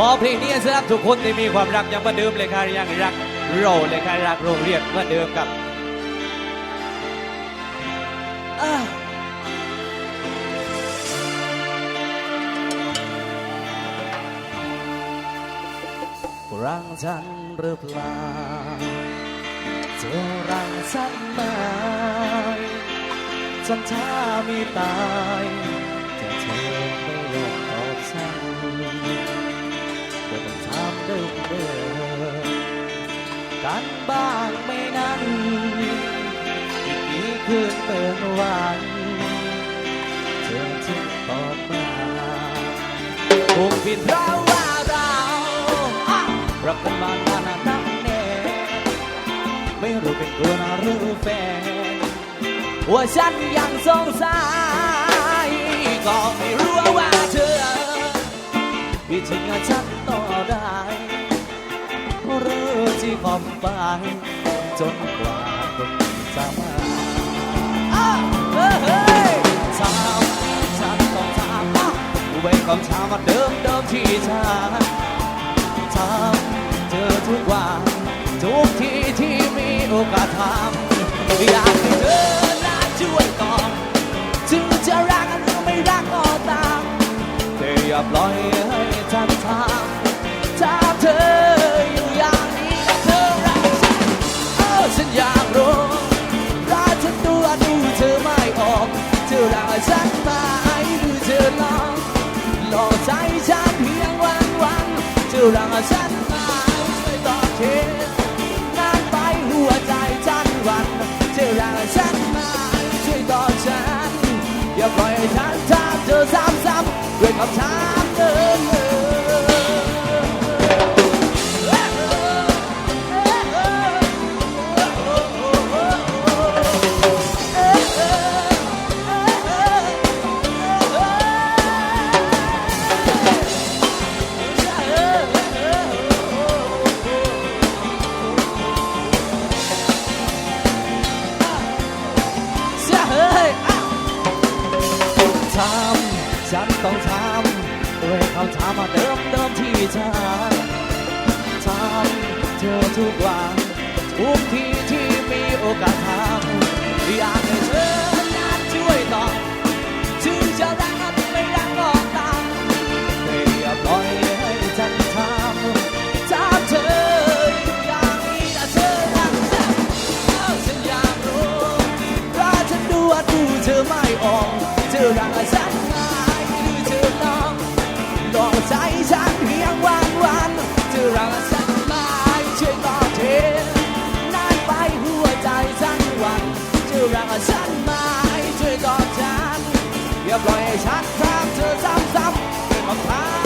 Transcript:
มอเพลงนี้สำหรับทุกคนที่มีความรักยังเหมือเดิมเลยค่ะยังรักเราเลยค่ะรักโรงเรียนเหมือเดิมกับรังฉันหรือเปล่าเธอรังฉันไหมฉันถ้ามีตาย กันบ้างไม่นั้นอีกกี่คืนเมื่อวันเธอจึงตอบมาคงผิดเพราะว่าเรารักกันมานานนักแน่ไม่รู้เป็นตัวนาหรือแฟนว่าฉันยังสงสัยก็ไม่รู้ว่าเธอที่จริงอะฉันต่อได้ ที่คอมไปจนกว่าคนจะมาอ้าเฮ้ยถามฉันต้องถามอ้าวเว้นคำถามมาเดิมเดิมที่ฉันถามเธอทุกวันทุกทีที่มีโอกาสถามอยากให้เธอน่าช่วยตอบถึงจะรักหรือไม่รักก็ตามแต่อย่าปล่อย เธอรักฉันไหมช่วยตอบทีนานไปหัวใจจันวันเธอรักฉันไหมช่วยตอฉันอย่าปล่อยให้ฉันทามเธอซ้ำๆด้วยคำถามเดิม ฉันต้องทำด้วยคำถามมาเดิมเดิมที่ฉันทำเธอทุกวันทุกทีที่ time to zap zap.